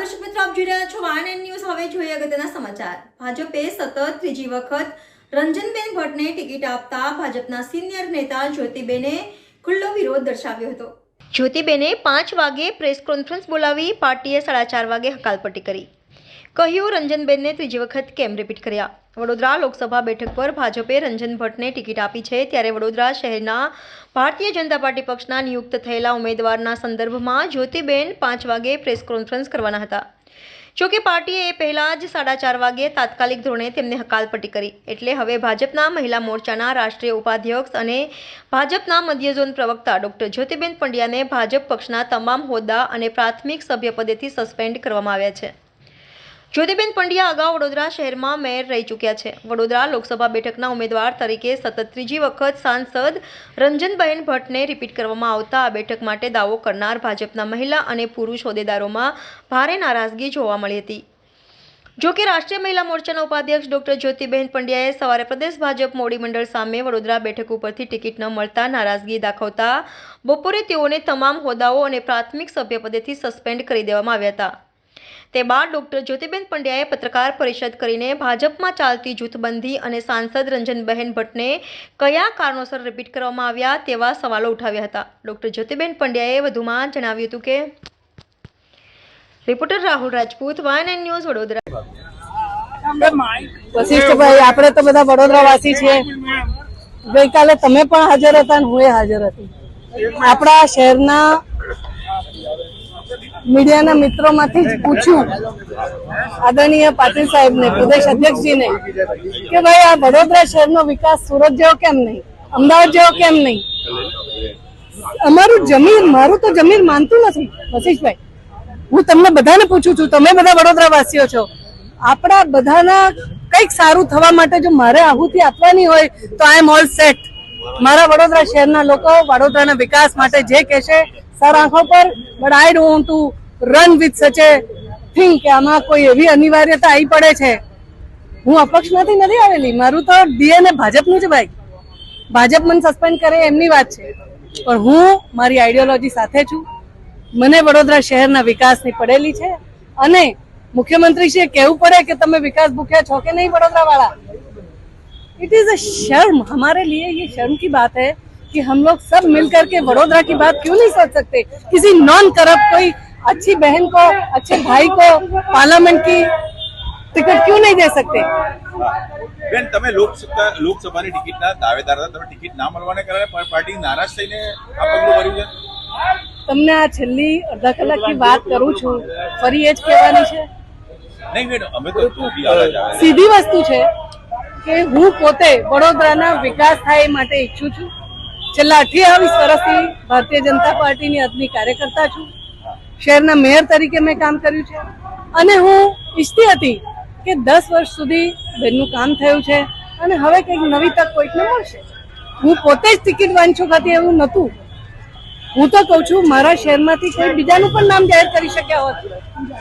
દર્શક મિત્રો, આપ જોઈ રહ્યા છો વાન ન્યૂઝ. હવે જોઈએ અગત્યના સમાચાર. ભાજપે સતત ત્રીજી વખત રંજનબેન ભટ્ટને ટિકિટ આપતા ભાજપના સિનિયર નેતા જ્યોતિબેને ખુલ્લો વિરોધ દર્શાવ્યો હતો. જ્યોતિબેને પાંચ વાગે પ્રેસ કોન્ફરન્સ બોલાવી પાર્ટીએ સાડા ચાર વાગે હકાલપટ્ટી કરી. કહ્યું, રંજનબેનને ત્રીજી વખત કેમ રિપીટ કર્યા? વડોદરા લોકસભા બેઠક પર ભાજપે રંજન ભટ્ટને ટિકિટ આપી છે, ત્યારે વડોદરા શહેરના ભારતીય જનતા પાર્ટી પક્ષના નિયુક્ત થયેલા ઉમેદવારના સંદર્ભમાં જ્યોતિબેન પાંચ વાગે પ્રેસ કોન્ફરન્સ કરવાના હતા. જોકે પાર્ટીએ એ પહેલાં જ સાડા ચાર વાગે તાત્કાલિક ધોરણે તેમને હકાલપટ્ટી કરી. એટલે હવે ભાજપના મહિલા મોરચાના રાષ્ટ્રીય ઉપાધ્યક્ષ અને ભાજપના મધ્ય ઝોન પ્રવક્તા ડોક્ટર જ્યોતિબેન પંડ્યાને ભાજપ પક્ષના તમામ હોદ્દા અને પ્રાથમિક સભ્યપદેથી સસ્પેન્ડ કરવામાં આવ્યા છે. જ્યોતિબેન પંડ્યા અગાઉ વડોદરા શહેરમાં મેયર રહી ચૂક્યા છે. વડોદરા લોકસભા બેઠકના ઉમેદવાર તરીકે સતત ત્રીજી વખત સાંસદ રંજનબહેન ભટ્ટને રિપીટ કરવામાં આવતા આ બેઠક માટે દાવો કરનાર ભાજપના મહિલા અને પુરુષ હોદ્દેદારોમાં ભારે નારાજગી જોવા મળી હતી. જો રાષ્ટ્રીય મહિલા મોરચાના ઉપાધ્યક્ષ ડોક્ટર જ્યોતિબેન પંડ્યાએ સવારે પ્રદેશ ભાજપ મોડી મંડળ સામે વડોદરા બેઠક ઉપરથી ટિકિટ ન મળતા નારાજગી દાખવતા બપોરે તેઓને તમામ હોદ્દાઓ અને પ્રાથમિક સભ્યપદેથી સસ્પેન્ડ કરી દેવામાં આવ્યા હતા. તે બાદ ડોક્ટર જ્યોતિબેન પંડ્યાએ પત્રકાર પરિષદ કરીને ભાજપમાં ચાલતી જૂથબંધી અને સાંસદ રંજનબહેન ભટ્ટને કયા કારણોસર રિપીટ કરવામાં આવ્યા તેવા સવાલો ઉઠાવ્યા હતા. ડોક્ટર જ્યોતિબેન પંડ્યાએ વધુમાં જણાવ્યું હતું કે રિપોર્ટર રાહુલ રાજપૂત વાયન એન્ડ ન્યૂઝ વડોદરા. વશિષ્ઠભાઈ આપણે તો બધા વડોદરાવાસી છીએ. ગઈકાલે તમે પણ હાજર હતા અને હું હાજર હતી. આપણા શહેરના મીડિયાના મિત્રોમાંથી જ પૂછ્યું આદરણીય પાટીલ સાહેબને, પ્રદેશ અધ્યક્ષજીને, કે ભાઈ આ વડોદરા શહેરનો વિકાસ સુરત જેવો કેમ નહીં? અમદાવાદ જેવો કેમ નહીં? અમારું જમીન, મારું તો જમીન માનતું નથી વશીષભાઈ હું તમને બધાને પૂછું છું, તમે બધા વડોદરા વાસીઓ છો. આપણા બધાના કંઈક સારું થવા માટે જો મારે આહુતિ આપવાની હોય, તો આઈ એમ ઓલ સેટ મારા વડોદરા શહેરના લોકો વડોદરાના વિકાસ માટે જે કહેશે સર આંખો પર but I don't to run with such a thing કે આમાં કોઈ એવી અનિવાર્યતા આવી પડે છે. હું અપક્ષમાંથી નથી આવેલી. મારું તો ડીએનએ ભાજપનું છે ભાઈ. ભાજપ મને સસ્પેન્ડ કરે એમની વાત છે. પણ હું, મારી આઈડિયોલોજી સાથે છું. મને વડોદરા શહેરના વિકાસની પડેલી છે. અને મુખ્યમંત્રી મુખ્યમંત્રીશ્રીએ કહેવું પડે કે તમે વિકાસ ભૂખ્યા છો કે નહીં વડોદરા વાળા ઇટ ઇઝ અ શર્મ. હમારે લીએ યે શર્મ કી બાત હૈ. कि हम लोग सब मिलकर के वडोदरा की बात क्यों नहीं सोच सकते किसी नॉन करप्ट कोई अच्छी बहन को अच्छे भाई को पार्लियामेंट की टिकट क्यों नहीं दे सकते બેન તમે લોકસભા લોકસભાની ટિકિટના દાવેદાર હતા તમે ટિકિટ ના મળવાને કારણે પા- પાર્ટી નારાજ થઈને આ પગલું ભર્યું છે તમને આ છેલ્લી અડધા કલાકની વાત કરું છું ફરી એ જ કહેવાની છે નહીં બેન અમે તો તું આવે છે સીધી વસ્તુ છે કે હું પોતે વડોદરાના વિકાસ થાય એ માટે ઈચ્છું છું છેલ્લા અઠ્યાવીસ વર્ષથી ભારતીય જનતા પાર્ટીની અદની કાર્યકર્તા છું. શહેરના મેયર તરીકે મેં કામ કર્યું છે. અને હું ઈચ્છતી હતી કે દસ વર્ષ સુધી બેનનું કામ થયું છે અને હવે કંઈક નવી તક કોઈકને મળશે. હું પોતે જ ટિકિટ વાંચું હતી એવું નહોતું. હું તો કહું છું, મારા શહેરમાંથી કોઈ બીજાનું પણ નામ જાહેર કરી શક્યા હોત.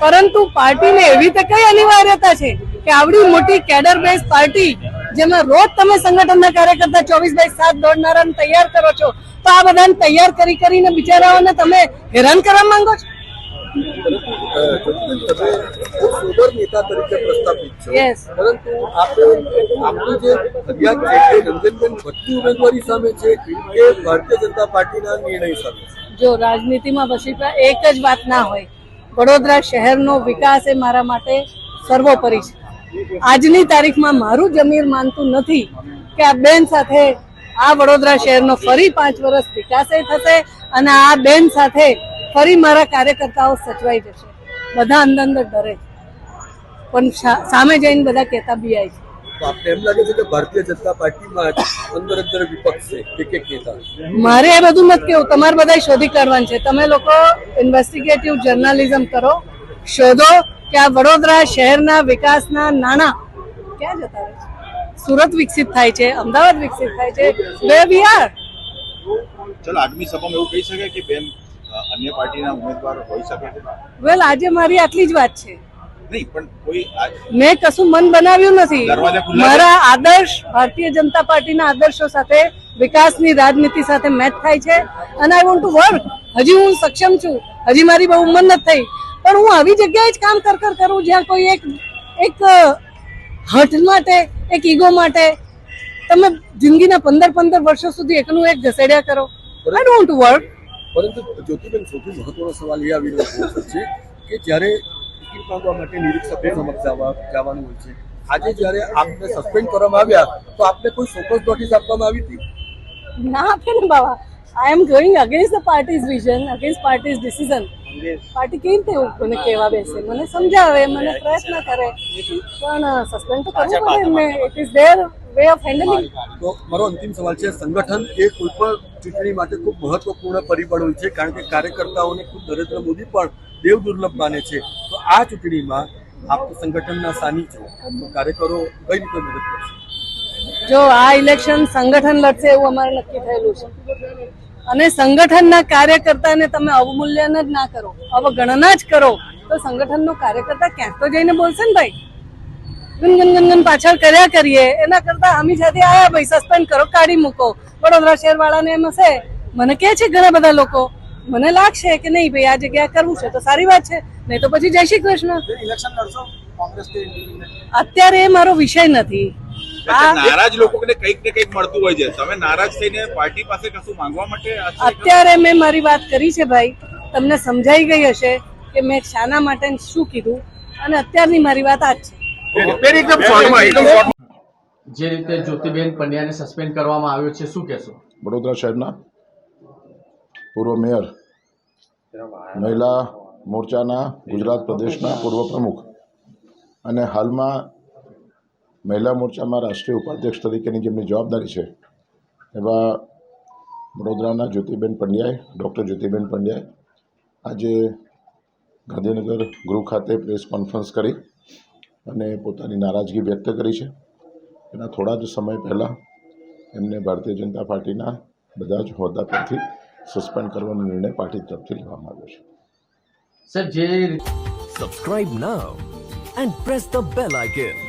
પરંતુ પાર્ટીને એવી તો કઈ અનિવાર્યતા છે કે આવડી મોટી કેડર બેઝ પાર્ટી જેમાં રોજ તમે સંગઠનના કાર્યકર્તા ચોવીસ બાય સાત દોડનારાને તૈયાર કરો છો તો આ બધાને તૈયાર કરી કરીને બિચારાઓને તમે હેરાન કરવા માંગો છો? સોદર નેતા તરીકે પ્રસ્થાપિત છો. પરંતુ આપણે આપની જે ફરિયાદ છે તે રંજનબેન ભટ્ટની ઉમેદવારી સામે છે કે ભારતીય જનતા પાર્ટીના નિર્ણય સામે જો રાજનીતિમાં વસીપા એક જ વાત ના હોય. વડોદરા શહેરનો વિકાસ એ મારા માટે સર્વોપરી છે. આજની તારીખમાં મારું જમીર માનતું નથી કે આ બેન સાથે આ વડોદરા શહેરનો ફરી પાંચ વર્ષ વિકાસે થશે અને આ બેન સાથે ફરી મારા કાર્યકર્તાઓ સચવાઈ જશે. બધા અંદર અંદર ડરે પણ સામે જઈને બધા કહેતા બી આય છે મારે એ બધું નથી કેવું? તમારે બધા શોધી કાઢવાનું છે. તમે લોકો ઇન્વેસ્ટિગેટિવ જર્નાલિઝમ કરો. શોધો કે આ વડોદરા શહેરના વિકાસના નાણાં ક્યાં જતા રહે છે? સુરત વિકસિત થાય છે અમદાવાદ વિકસિત થાય છે વે વી આર ચલો આગમી સભામાં એવું કહી શકાય કે બેન અન્ય પાર્ટીના ઉમેદવાર હોઈ શકે છે? વેલ આજે મારી આટલી જ વાત છે. મેં કશું મન બનાવ્યું નથી? મારા આદર્શ ભારતીય જનતા પાર્ટીના આદર્શો સાથે વિકાસની રાજનીતિ સાથે મેચ થાય છે. અને આઈ વોન્ટ ટુ વર્ક હજી હું સક્ષમ છું. હજી મારી બહુ ઉંમર નથી થઈ. પણ હું આવી જગ્યાએ જ કામ કર કર કરું જ્યાં કોઈ એક એક હટ માટે એક ઈગો માટે. તમે જિંદગીના પંદર પંદર વર્ષો સુધી એકનું એક ઘસેડ્યા કરો. આઈ ડોન્ટ વર્ક પરંતુ જ્યોતિબેન સૌથી મહત્વનો સવાલ એ આવી રહ્યો છે કે જ્યારે ટિકિટ માંગવા માટે નિરીક્ષકો સમક્ષ જવા જવાનું હોય છે. આજે જ્યારે આપને સસ્પેન્ડ કરવામાં આવ્યા તો આપને કોઈ ચોક્કસ નોટિસ આપવામાં આવી હતી? ના આપે ને બાબા I am going against the parties vision against parties decision party કેવી રીતે મને કહેવા બેસે? મને સમજાવે મને પ્રયત્ન કરે. પણ સસ્પેન્ડ તો કરવું પડે એમને. It is their way of handling તો મારો અંતિમ સવાલ છે સંગઠન એ કોઈ પણ ચૂંટણી માટે ખૂબ મહત્વપૂર્ણ પરિબળ હોય છે કારણ કે કાર્યકર્તાઓને ખૂબ નરેન્દ્ર મોદી પણ દેવ દુર્લભ માને છે. તો આ ચૂંટણીમાં આપ સંગઠનના સાની છો. તો કાર્યકરો કઈ રીતે મદદ કરશે? જો આ ઇલેક્શન સંગઠન લડશે એવું અમારે નક્કી થયેલું છે. અને સંગઠનના કાર્યકર્તાને તમે અવમૂલ્યન જ ના કરો અવગણના જ કરો તો સંગઠનનો કાર્યકર્તા ક્યાંક તો જઈને બોલશે ને ભાઈ? ગુનગુન ગુનગુન પાછળ કર્યા કરીએ એના કરતા અમી સાથે આયા ભાઈ સસ્પેન્ડ કરો કાઢી મૂકો. વડોદરા શહેર વાળાને એમ હશે મને કહે છે ઘણા બધા લોકો મને લાગશે કે નહીં ભાઈ આ જગ્યા કરવું છે તો સારી વાત છે નહીં તો પછી જય શ્રી કૃષ્ણ. અત્યારે એ મારો વિષય નથી. નારાજ લોકોને કંઈક ને કંઈક મળતું હોય છે. તમે નારાજ થઈને પાર્ટી પાસે કશું માંગવા માટે અત્યારે મેં મારી વાત કરી છે ભાઈ. તમને સમજાઈ ગઈ હશે કે મેં શાના માટે શું કીધું. અને અત્યારની મારી વાત આ છે. જે રીતે જ્યોતિબેન પંડ્યાને સસ્પેન્ડ કરવામાં આવ્યો છે શું કહેશો? વડોદરા શહેરના પૂર્વ મેયર મહિલા મોરચાના ગુજરાત પ્રદેશના પૂર્વ પ્રમુખ અને હાલમાં મહિલા મોરચામાં રાષ્ટ્રીય ઉપાધ્યક્ષ તરીકેની જેમની જવાબદારી છે એવા વડોદરાના જ્યોતિબેન પંડ્યાએ ડૉક્ટર જ્યોતિબેન પંડ્યાએ આજે ગાંધીનગર ગૃહ ખાતે પ્રેસ કોન્ફરન્સ કરી અને પોતાની નારાજગી વ્યક્ત કરી છે એના થોડા જ સમય પહેલાં એમને ભારતીય જનતા પાર્ટીના બધા જ હોદ્દા પરથી સસ્પેન્ડ કરવાનો નિર્ણય પાર્ટી તરફથી લેવામાં આવ્યો છે સર જે subscribe now and press the bell icon.